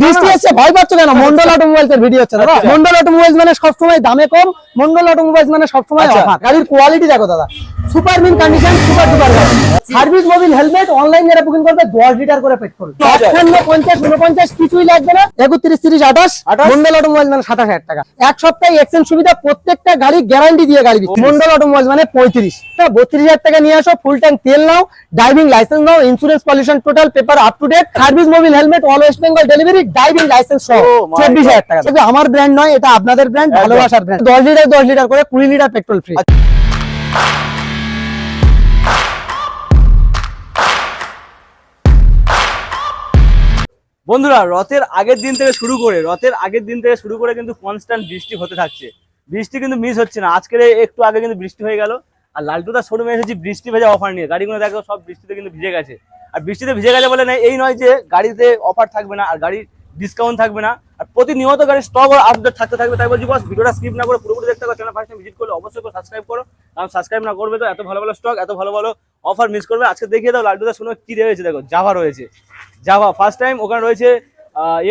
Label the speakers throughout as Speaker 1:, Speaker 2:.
Speaker 1: বৃষ্টি ভয় পাচ্ছ কেন? মন্ডল অটোমোবাইলস এর ভিডিও হচ্ছে দাদা।
Speaker 2: আচ্ছা।
Speaker 1: মন্ডল অটোমোবাইলস মানে সবসময় দামে কম মন্ডল অটোমোবাইলস মানে সবসময়
Speaker 2: আচ্ছা।
Speaker 1: অফার। গাড়ির কোয়ালিটি দেখো দাদা। সুপার মিন কন্ডিশন সুপার গাড়ি। সার্ভিস মোবিল হেলমেট অনলাইন যারা বুকিং করবে দশ লিটার করে পেট করবে
Speaker 2: আচ্ছা।
Speaker 1: অক্ষান্ন পঞ্চাশ উনপঞ্চাশ কিছুই লাগবে না। একত্রিশ তিরিশ আঠাশ।
Speaker 2: আঠাশ।
Speaker 1: মন্ডল অটোমোবাইল মানে টাকা। এক সপ্তাহে এক্সচেঞ্জ সুবিধা প্রত্যেকটা গাড়ি গ্যারান্টি দিয়ে গাড়ি দিচ্ছে মন্ডল অটোমোবাইল মানে পঁয়ত্রিশ। বত্রিশ হাজার টাকা নিয়ে আসো ফুল ট্যাঙ্ক তেল নাও driving licence now insurance pollution total paper up to date service mobil helmet all West Bengal delivery driving licence সহ।
Speaker 2: Oh
Speaker 1: চব্বিশ হাজার টাকা. আমার ব্র্যান্ড নয় এটা আপনাদের ব্র্যান্ড ভালোবাসার ব্র্যান্ড দশ লিটার দশ লিটার করে কুড়ি লিটার পেট্রোল ফ্রি
Speaker 2: বন্ধুরা রথের আগের দিন থেকে শুরু করে রথের আগের দিন থেকে শুরু করে কিন্তু কনস্ট্যান্ট বৃষ্টি হতে থাকছে। বৃষ্টি কিন্তু মিস হচ্ছে না। আজকের একটু আগে কিন্তু বৃষ্টি হয়ে গেল। আর লালটুদা শোরুমে এসেছি বৃষ্টি ভেজা অফার নিয়ে। গাড়িগুলো দেখো সব বৃষ্টিতে কিন্তু ভিজে গেছে। আর বৃষ্টিতে ভিজে গেলে বলে না, এই নয় যে গাড়িতে অফার থাকবে না আর গাড়ির ডিসকাউন্ট থাকবে না। আর প্রতিনিয়ত গাড়ির স্টক আপডেট থাকতে থাকবে, তাই বলছি বস ভিডিওটা স্কিপ না করে পুরোপুরি দেখতে হবে চ্যানেল ফার্স্ট ভিজিট করলে অবশ্যই সাবস্ক্রাইব করো। কারণ সাবস্ক্রাইব না করবে তো এত ভালো ভালো স্টক এত ভালো ভালো অফার মিস করবে। আজকে দেখিয়ে দাও লালটুদা শুনে কি রয়েছে, দেখো জাভা রয়েছে। জাভা ফার্স্ট টাইম ওখানে রয়েছে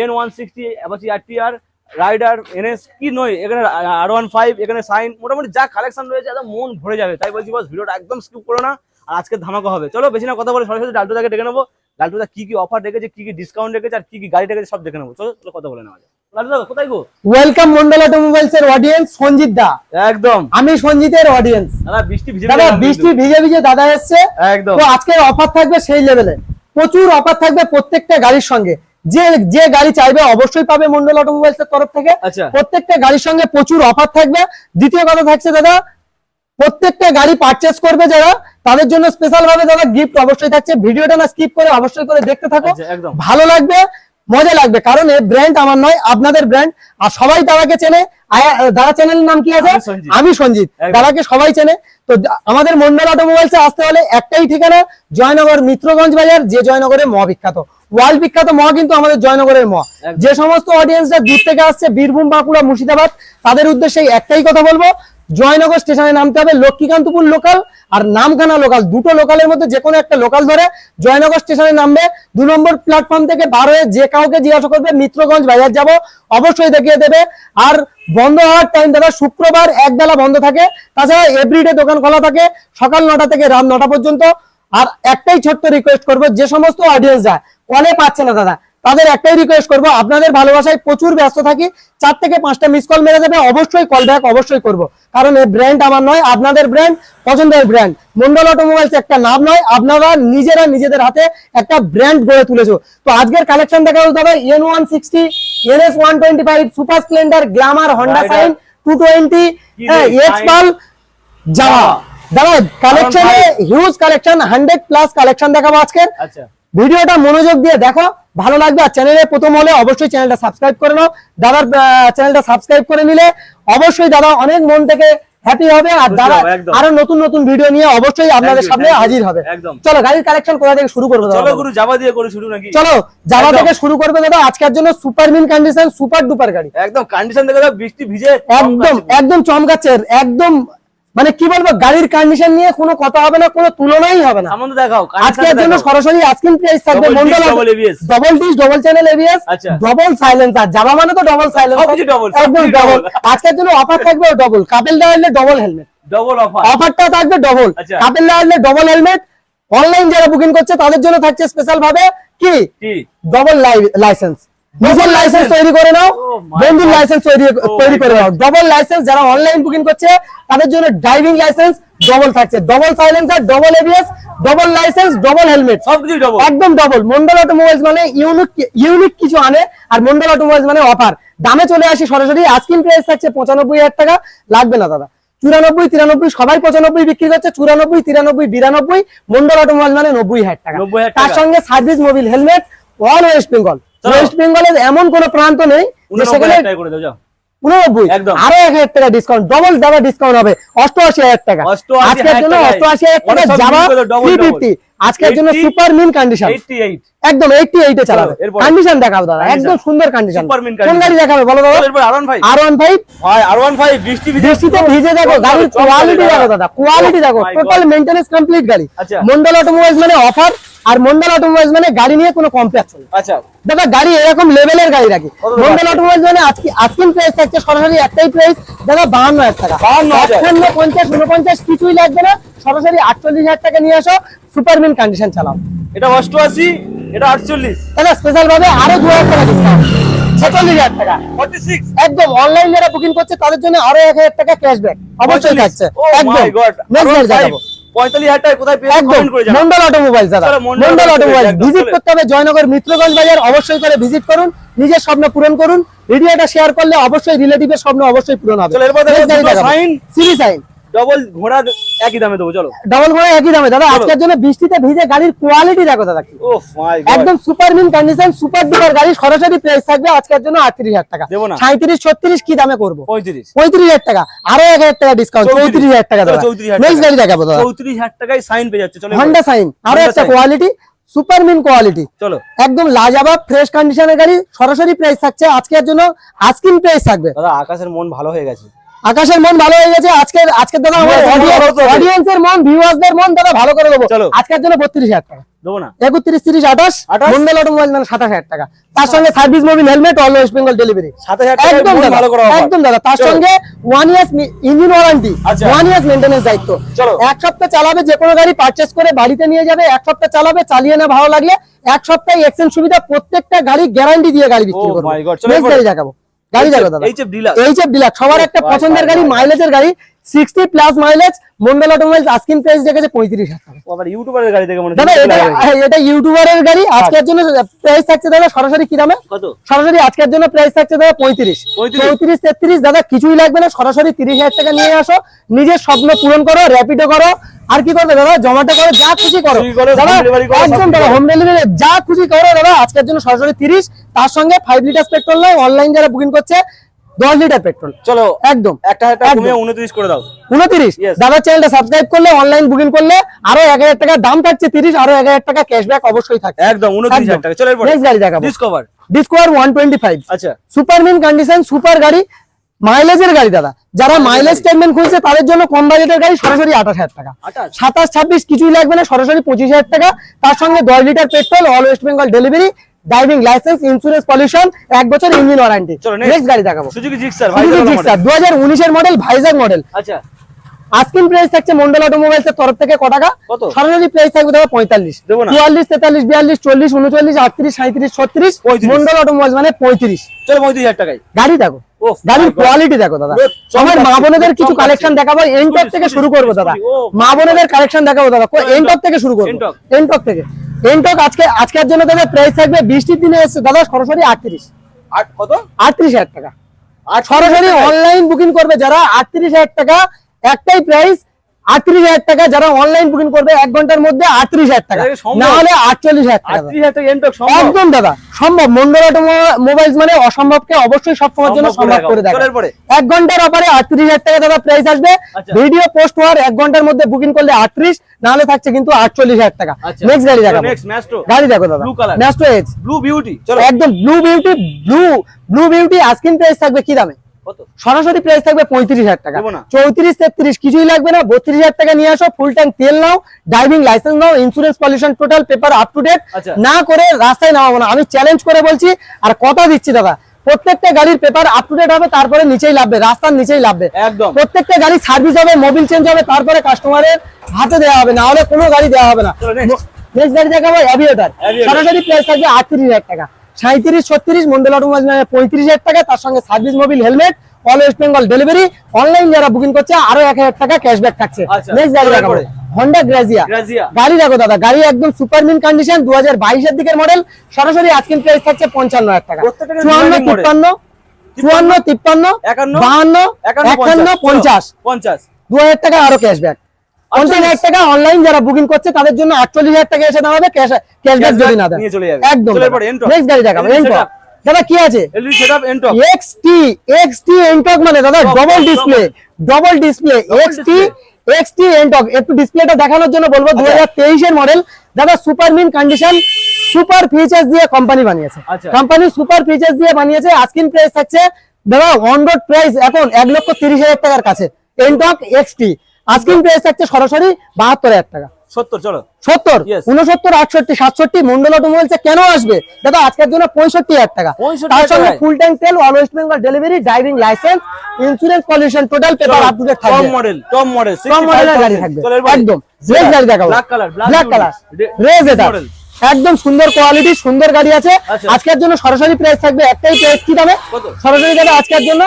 Speaker 2: N one sixty Apache R T R rider NS কি নয়, এখানে আর ওয়ান ফাইভ এখানে সাইন মোটামুটি যা কালেকশন রয়েছে, একদম মন ভরে যাবে। তাই বলছি বস ভিডিওটা একদম স্কিপ করো না। আর আজকে ধামাকা হবে। চলো বেশি না কথা বলে সরাসরি ডালটুদাকে ডেকে নেব। ডালটুদা কি কি অফার রেখেছে কি কি ডিসকাউন্ট রেখেছে আর কি কি গাড়ি রেখেছে সব দেখে নেব। চলো চলো কথা বলে নেওয়া যায় কোথায় গো?
Speaker 1: ওয়েলকাম মন্ডল অটোমোবাইলস এর অডিয়েন্স সঞ্জিত দা।
Speaker 2: একদম।
Speaker 1: আমি সঞ্জিতের অডিয়েন্স
Speaker 2: দাদা বৃষ্টি ভিজে
Speaker 1: দাদা বৃষ্টি ভিজে। ভিজে দাদা এসছে।
Speaker 2: একদম।
Speaker 1: তো আজকে অফার থাকবে সেই লেভেলে প্রচুর অফার থাকবে প্রত্যেকটা গাড়ির সঙ্গে। যে যে গাড়ি চাইবে অবশ্যই পাবে মন্ডল অটোমোবাইলস এর তরফ থেকে।
Speaker 2: আচ্ছা।
Speaker 1: প্রত্যেকটা গাড়ির সঙ্গে প্রচুর অফার থাকবে। দ্বিতীয় কথা থাকছে দাদা প্রত্যেকটা গাড়ি পারচেস করবে যারা তাদের জন্য স্পেশাল ভাবে দাদা গিফট অবশ্যই থাকছে। ভিডিওটা না স্কিপ করে অবশ্যই করে দেখতে থাকো। ভালো লাগবে মজা লাগবে কারণ এই ব্র্যান্ড আমার নয় আপনাদের ব্র্যান্ড আর সবাই দাদাকে চেনে। দাদা চ্যানেলের নাম কি আছে?
Speaker 2: আমি সঞ্জিত।
Speaker 1: দাদাকে সবাই চেনে। তো আমাদের মন্ডল অটোমোবাইলসে আসতে হলে একটাই ঠিকানা জয়নগর মিত্রগঞ্জ বাজার যে জয়নগরের মহা বিখ্যাত। ওয়ার্ল্ড বিখ্যাত মহা কিন্তু আমাদের জয়নগরের মহা। যে সমস্ত অডিয়েন্সরা দূর থেকে আসছে বীরভূম বাঁকুড়া মুর্শিদাবাদ তাদের উদ্দেশ্যে একটাই কথা বলব জয়নগর স্টেশনে নামতে হবে লক্ষ্মীকান্তপুর লোকাল আর নামখানা লোকাল দুটো লোকালের মধ্যে যে কোনো একটা লোকাল ধরে জয়নগর স্টেশনে নামবে। দু নম্বর প্ল্যাটফর্ম থেকে বার যে কাউকে জিজ্ঞাসা করবে, মিত্রগঞ্জ বাজার যাব, অবশ্যই দেখিয়ে দেবে। আর বন্ধ হওয়ার টাইম দাদা শুক্রবার এক বেলা বন্ধ থাকে। তাছাড়া এভরিডে দোকান খোলা থাকে, সকাল নটা থেকে রাত নটা পর্যন্ত। আর একটাই ছোট্ট রিকোয়েস্ট করব, যে সমস্ত অডিয়েন্স যায় কলে পাচ্ছে না দাদা। তাদের একটাই রিকোয়েস্ট করব আপনাদের ভালোবাসায় প্রচুর ব্যস্ত থাকি চার থেকে পাঁচটা মিস কল মেরে দেবে অবশ্যই কল ব্যাক অবশ্যই করব। কারণ এই ব্র্যান্ড আমার নয় আপনাদের ব্র্যান্ড পছন্দের ব্র্যান্ড মন্ডল অটোমোবাইলস একটা নাম নয় আপনারা নিজেরা নিজেদের হাতে একটা ব্র্যান্ড গড়ে তুলেছো। তো আজকের কালেকশন দেখা বলতে হবে N one sixty N S one twenty five super Splendor Glamour Honda Shine two twenty পাল যাওয়া দাদা কালেকশনে huge collection hundred plus collection দেখাবো আজকের।
Speaker 2: আচ্ছা।
Speaker 1: ভিডিওটা মনোযোগ দিয়ে দেখো ভালো লাগবে আর চ্যানেলে প্রথম হলে অবশ্যই চ্যানেলটা সাবস্ক্রাইব করে নাও। দাদার চ্যানেলটা সাবস্ক্রাইব করে নিলে অবশ্যই দাদা অনেক মন থেকে হ্যাপি হবে আর দাদা আরও নতুন নতুন ভিডিও নিয়ে অবশ্যই আপনাদের সামনে হাজির হবে। চলো গাড়ির কালেকশন কোথা থেকে শুরু করব
Speaker 2: চলো গুরু যাবা দিয়ে করে শুরু নাকি?
Speaker 1: চলো জামা থেকে শুরু করবে দাদা। আজকের জন্য super mint condition super duper গাড়ি।
Speaker 2: একদম কন্ডিশন দেখে বৃষ্টি ভিজে
Speaker 1: একদম একদম চমকাচ্ছে একদম মানে কি বলব গাড়ির কন্ডিশন নিয়ে কোনো কথা হবে না কোনো তুলনাই হবে না।
Speaker 2: সামনে দেখাও
Speaker 1: আজকের জন্য সরাসরি আজকিন প্রাইস থাকবে Mondal double disc double channel ABS. Double silencer জামা মানে তো ডবল সাইলেন্সার একদম ডবল। আজকের জন্য অফার থাকবে ডবল কাপেল লাগালে ডবল হেলমেট
Speaker 2: ডবল অফার
Speaker 1: অফারটা থাকবে ডবল। কাপেল লাগালে ডবল হেলমেট অনলাইন যারা বুকিং করছে তাদের জন্য থাকছে স্পেশাল ভাবে কি? ডবল লাইসেন্স নিজের লাইসেন্স তৈরি করে নাও।
Speaker 2: Oh
Speaker 1: বন্ধুর লাইসেন্স তৈরি
Speaker 2: Oh
Speaker 1: তৈরি করে নাও। ডবল লাইসেন্স যারা অনলাইন বুকিং করছে তাদের জন্য ড্রাইভিং লাইসেন্স ডবল থাকছে। Double silencer double ABS double licence double helmet
Speaker 2: সবকিছু ডবল
Speaker 1: একদম ডবল মন্ডল অটোমোবাইলস মানে ইউনিক ইউনিক কিছু আনে আর মন্ডল অটোমোবাইলস মানে অফার দামে চলে আসি সরাসরি। আজকিন প্রাইস থাকছে পঁচানব্বই হাজার টাকা। লাগবে না দাদা। চুরানব্বই তিরানব্বই সবাই পঁচানব্বই বিক্রি করছে। চুরানব্বই তিরানব্বই বিরানব্বই মন্ডল অটোমোবাইল মানে নব্বই হাজার টাকা। তার সঙ্গে service Mobil helmet all West Bengal. West বেঙ্গলের এমন কোন প্রান্ত নেই সেখানে উননব্বই আরও এক হাজার টাকা ডিসকাউন্ট ডবল ডাবল ডিসকাউন্ট হবে অষ্টআশি হাজার টাকা।
Speaker 2: 88,000
Speaker 1: আজকের জন্য অষ্টআশি হাজার টাকা জামা
Speaker 2: বিক্রি করে double,
Speaker 1: থ্রি ফিফটি আজকের জন্য সুপার মিন কন্ডিশন একদম এইটটি এইটে চালাবে।
Speaker 2: চলো, এরপরে।
Speaker 1: কন্ডিশন দেখাবো দাদা একদম সুন্দর কন্ডিশন কোন গাড়ি দেখাবে বলো দাদা?
Speaker 2: R one five
Speaker 1: R one five বৃষ্টিতে ভিজে দেখো গাড়ির কোয়ালিটি
Speaker 2: দাদা।
Speaker 1: দেখো দাদা কোয়ালিটি
Speaker 2: Oh
Speaker 1: দেখো টোটাল। কমপ্লিট গাড়ি।
Speaker 2: আচ্ছা।
Speaker 1: মন্ডল অটোমোবাইলস মানে অফার আর মন্ডল অটোমোবাইলস মানে গাড়ি নিয়ে কোনো কমপ্লেক্স নেই।
Speaker 2: আচ্ছা।
Speaker 1: দাদা গাড়ি এরকম লেভেলের গাড়ি রাখি মন্ডল অটোমোবাইলস মানে আজকে আজকিন প্রাইস থাকছে সরাসরি একটাই প্রাইস দাদা বাহান্ন হাজার। টাকা
Speaker 2: 52,000
Speaker 1: একান্ন পঞ্চাশ উনপঞ্চাশ কিছুই লাগবে না। সরাসরি আটচল্লিশ হাজার টাকা নিয়ে আসো সুপারমিন কন্ডিশন চালাও।
Speaker 2: এটা অষ্টআশি এটা আটচল্লিশ।
Speaker 1: দাদা স্পেশাল ভাবে আরও দু হাজার টাকা ডিসকাউন্ট ছেচল্লিশ হাজার টাকা। একদম অনলাইন যারা বুকিং করছে তাদের জন্য আরও এক হাজার টাকা ক্যাশব্যাক অবশ্যই থাকছে। একদম। নেক্সট গাড়ি মন্ডল অটোমোবাইল দাদা।
Speaker 2: মন্ডল
Speaker 1: অটোমোবাইল ভিজিট করতে হবে জয়নগর মিত্রগঞ্জ বাজার। অবশ্যই করে ভিজিট করুন। নিজের স্বপ্ন পূরণ করুন। ভিডিওটা শেয়ার করলে অবশ্যই রিলেটিভের স্বপ্ন অবশ্যই পূরণ হবে। সিরি সাইন
Speaker 2: ডবল ঘোড়া একই দামে দেবো চলো।
Speaker 1: ডাবল করে একই দামে। দাদা আজকের জন্য বৃষ্টিতে ভিজে গাড়ির কোয়ালিটি দেখো দাদা
Speaker 2: ও
Speaker 1: একদম super mint condition super duper গাড়ি সরাসরি প্রাইস থাকবে আজকের জন্য আটত্রিশ হাজার টাকা।
Speaker 2: দেবো না।
Speaker 1: সাঁত্রিশ ছত্রিশ কি দামে করব?
Speaker 2: পঁয়ত্রিশ।
Speaker 1: পঁয়ত্রিশ হাজার টাকা। আরও এক হাজার টাকা ডিসকাউন্ট।
Speaker 2: চৌত্রিশ।
Speaker 1: হাজার টাকা দাদা।
Speaker 2: চৌত্রিশ হাজার
Speaker 1: গাড়ি দেখাবো দাদা।
Speaker 2: চৌত্রিশ হাজার টাকায় সাইন পেয়ে যাচ্ছে চলো
Speaker 1: হন্ডা সাইন
Speaker 2: আরও
Speaker 1: একটা কোয়ালিটি সুপার মিন কোয়ালিটি
Speaker 2: চলো।
Speaker 1: একদম লাজাবাব ফ্রেশ কন্ডিশনের গাড়ি সরাসরি প্রাইস থাকছে। আজকের জন্য আজকিন প্রাইস থাকবে।
Speaker 2: দাদা আকাশের মন ভালো হয়ে গেছে।
Speaker 1: আকাশের মন ভালো হয়ে গেছে আজকের আজকের দাদা আমার। অডিয়েন্সের মন ভিউয়ার্সদের মন দাদা ভালো করে দেবো। আজকের জন্য বত্রিশ হাজার টাকা।
Speaker 2: দেবো না।
Speaker 1: একত্রিশ তিরিশ আঠাশ।
Speaker 2: আঠাশ?
Speaker 1: মন্ডল অটোমোবাইল মানে সাতাশ হাজার টাকা। তার সঙ্গে service Mobil helmet all West Bengal delivery.
Speaker 2: সাত হাজার টাকায়
Speaker 1: একদম দাদা একদম দাদা। তার সঙ্গে one years engine warranty. One years দায়িত্ব। এক সপ্তাহ চালাবে যে কোনো গাড়ি পারচেস করে বাড়িতে নিয়ে যাবে এক সপ্তাহ চালাবে চালিয়ে না ভালো লাগলে এক সপ্তাহ এক্সচেঞ্জ সুবিধা প্রত্যেকটা গাড়ি গ্যারান্টি দিয়ে গাড়ি বিক্রি
Speaker 2: Oh
Speaker 1: করবে। দেখাবো। গাড়ি দেখো দাদা।
Speaker 2: এইচএফ ডিলাক্স
Speaker 1: এইচএফ ডিলাক্স সবার একটা পছন্দের গাড়ি মাইলেজের গাড়ি sixty plus mileage Mondal automobile asking price রেখেছে পঁয়ত্রিশ হাজার
Speaker 2: আবার ইউটিউবারের গাড়ি দেখে মনে
Speaker 1: দাদা এটা এটা ইউটিউবারের গাড়ি আজকের জন্য প্রাইস থাকছে দাদা সরাসরি কি দামে?
Speaker 2: কত?
Speaker 1: সরাসরি আজকের জন্য প্রাইস থাকছে দাদা পঁয়ত্রিশ।
Speaker 2: 35?
Speaker 1: চৌত্রিশ তেত্রিশ দাদা কিছুই লাগবে না সরাসরি তিরিশ হাজার টাকা নিয়ে আসো। নিজের স্বপ্ন পূরণ করো র্যাপিডো করো। আর কি করবে দাদা? জমাটো করো যা খুশি করো। দাদা একদম দাদা হোম ডেলিভারি যা খুশি করো দাদা আজকের জন্য সরাসরি তিরিশ। তার সঙ্গে ফাইভ লিটার পেট্রোল নয় অনলাইন যারা বুকিং করছে দশ লিটার পেট্রোল।
Speaker 2: চলো
Speaker 1: একদম।
Speaker 2: একটা উনত্রিশ করে দাও।
Speaker 1: উনত্রিশ?
Speaker 2: Yes.
Speaker 1: চ্যানেলটা সাবস্ক্রাইব করলে অনলাইন বুকিং করলে আরও এক হাজার টাকা দাম থাকছে তিরিশ আরও এক হাজার টাকা ক্যাশব্যাক অবশ্যই থাকছে।
Speaker 2: একদম উনত্রিশ হাজার টাকা। চলো
Speaker 1: নেক্সট গাড়ি দেখাবো।
Speaker 2: Discover
Speaker 1: discover one twenty five
Speaker 2: আচ্ছা।
Speaker 1: সুপার মিন কন্ডিশন সুপার গাড়ি। মাইলেজের গাড়ি দাদা। যারা মাইলেজ স্টেটমেন্ট খুঁজছে তাদের জন্য কম বাজেটের গাড়ি সরাসরি আঠাশ হাজার টাকা। সাতাশ ছাব্বিশ কিছুই লাগবে না সরাসরি পঁচিশ হাজার টাকা। তার সঙ্গে দশ litre petrol all West Bengal delivery driving licence insurance pollution এক বছর ইঞ্জিন ওয়ারেন্টি নেক্সট গাড়ি দেখাবো।
Speaker 2: সুজুকি জিক্সার ভাই
Speaker 1: সুজুকি জিক্সার হাজার উনিশের মডেল ভাইজাগ মডেল
Speaker 2: আচ্ছা।
Speaker 1: আস্কিন প্রাইস থাকছে মন্ডল অটোমোবাইলস এর তরফ থেকে ক টাকা? সরাসরি প্রাইস থাকবে দাদা পঁয়তাল্লিশ। চুয়াল্লিশ তেতাল্লিশ বিয়াল্লিশ চল্লিশ উনচল্লিশ আটত্রিশ সাঁত্রিশ ছত্রিশ।
Speaker 2: 35
Speaker 1: মন্ডল অটোমোবাইলস মানে পঁয়ত্রিশ।
Speaker 2: চলো পঁয়ত্রিশ হাজার টাকায়।
Speaker 1: গাড়ি দেখো। গাড়ির কোয়ালিটি দেখো দাদা। আমার মা বোনেদের কিছু কালেকশন দেখাবো এনটক থেকে শুরু করব দাদা। মা বোনেদের কালেকশন দেখাবো দাদা।
Speaker 2: Entok,
Speaker 1: থেকে শুরু করব। এনটক থেকে। এনটক আজকে আজকের জন্য দাদা প্রাইস থাকবে বৃষ্টির দিনে এসছে দাদা সরাসরি আটত্রিশ।
Speaker 2: আট কত?
Speaker 1: আটত্রিশ হাজার টাকা।
Speaker 2: আর
Speaker 1: সরাসরি অনলাইন বুকিং করবে যারা আটত্রিশ হাজার টাকা একটাই প্রাইস আটত্রিশ হাজার টাকা যারা অনলাইন বুকিং করবে এক ঘণ্টার মধ্যে আটত্রিশ হাজার টাকা? না হলে আটচল্লিশ হাজার টাকা। একদম দাদা সম্ভব। মন্ডল মোবাইল মানে অসম্ভবকে অবশ্যই সব সময়ের জন্য
Speaker 2: সম্ভব করে।
Speaker 1: দেয় এক ঘণ্টার অপারে আটত্রিশ হাজার টাকা দাদা প্রাইস আসবে।
Speaker 2: আচ্ছা।
Speaker 1: ভিডিও পোস্ট হওয়ার এক ঘণ্টার মধ্যে বুকিং করলে আটত্রিশ না হলে থাকছে কিন্তু আটচল্লিশ হাজার টাকা।
Speaker 2: আচ্ছা।
Speaker 1: নেক্সট গাড়ি দেখাবো।
Speaker 2: নেক্সট ম্যাস্ট্রো
Speaker 1: গাড়ি দেখো দাদা। ন্যাস্টো এজ
Speaker 2: ব্লু বিউটি
Speaker 1: একদম blue beauty blue blue beauty asking price থাকবে কি দামে? সরাসরি প্রাইস থাকবে পঁয়ত্রিশ হাজার টাকা। চৌত্রিশ তেত্রিশ কিছুই লাগবে না। বত্রিশ হাজার টাকা নিয়ে আসো ফুল ট্যাঙ্ক তেল নাও driving licence now insurance pollution total paper up to date. না করে রাস্তায় নামাবো না। আমি চ্যালেঞ্জ করে বলছি আর কথা দিচ্ছি দাদা প্রত্যেকটা গাড়ির পেপার আপ টু ডেট হবে তারপরে নিচেই লাভবে রাস্তার নিচেই লাগবে।
Speaker 2: একদম।
Speaker 1: প্রত্যেকটা গাড়ি সার্ভিস হবে মোবিল চেঞ্জ হবে তারপরে কাস্টমারের হাতে দেওয়া হবে না হলে কোনো গাড়ি দেওয়া হবে না। নেক্সট গাড়ি দেখাবো অ্যাভিয়েটার সরাসরি প্রাইস থাকবে আটত্রিশ হাজার টাকা। সাঁত্রিশ ছত্রিশ মন্ডল অটোমোবাইল পঁয়ত্রিশ হাজার টাকা তার সঙ্গে service Mobil helmet all West Bengal delivery online যারা বুকিং করছে আরও এক হাজার টাকা ক্যাশব্যাক থাকছে।
Speaker 2: আচ্ছা,
Speaker 1: নেক্সট গাড়ি দেখাবো। হন্ডা গ্রাজিয়া
Speaker 2: গ্রাজিয়া
Speaker 1: গাড়ি দেখো দাদা গাড়ি একদম সুপার মিন কন্ডিশন দু হাজার বাইশের দিকের মডেল সরাসরি আজকের প্রাইস থাকছে পঞ্চান্ন হাজার টাকা। চুয়ান্ন তিপ্পান্ন চুয়ান্ন তিপ্পান্ন বাহান্ন একান্ন পঞ্চাশ।
Speaker 2: পঞ্চাশ।
Speaker 1: দু হাজার টাকা আরও ক্যাশব্যাক পঞ্চাশ হাজার টাকা অনলাইন যারা বুকিং করছে তাদের জন্য আটচল্লিশ হাজার টাকা এসে দাঁড়াবে ক্যাশব্যাক যদি না দেয়
Speaker 2: নিয়ে চলে যাবে।
Speaker 1: একদম
Speaker 2: চলো এরপরে Entoq।
Speaker 1: নেক্সট গাড়ি দেখাবো
Speaker 2: এলইডি
Speaker 1: এন্টক
Speaker 2: setup।
Speaker 1: দাদা কি আছে?
Speaker 2: LED setup NTorq
Speaker 1: XT XT Ntorq মানে দাদা double display double display XT XT Ntorq একটু ডিসপ্লেটা দেখানোর জন্য বলব দু হাজার তেইশের মডেল দাদা super mint condition super features দিয়ে কোম্পানি বানিয়েছে।
Speaker 2: আচ্ছা।
Speaker 1: কোম্পানি সুপার ফিচার্স দিয়ে বানিয়েছে আজকিন প্রাইস থাকছে দাদা অন রোড প্রাইস এখন এক লক্ষ তিরিশ হাজার টাকার কাছে। এনটক এক্সটি আজকিন প্রাইস থাকছে সরাসরি বাহাত্তর হাজার টাকা।
Speaker 2: সত্তর চলো।
Speaker 1: সত্তর উনসত্তর আটষট্টি সাতষট্টি মন্ডল অটোমোবাইলসে কেন আসবে? দাদা আজকের জন্য পঁয়ষট্টি হাজার টাকা। তার সঙ্গে ফুল ট্যাঙ্ক তেল all West Bengal delivery driving licence insurance pollution total paper up to date
Speaker 2: top model top model
Speaker 1: কম মডেলের গাড়ি থাকবে। একদম রেস গাড়ি দেখাবো।
Speaker 2: Black colour
Speaker 1: black colour race এটা একদম সুন্দর কোয়ালিটি সুন্দর গাড়ি আছে।
Speaker 2: আচ্ছা।
Speaker 1: আজকের জন্য সরাসরি প্রাইস থাকবে একটাই প্রাইস কি দামে সরাসরি দাদা আজকের জন্য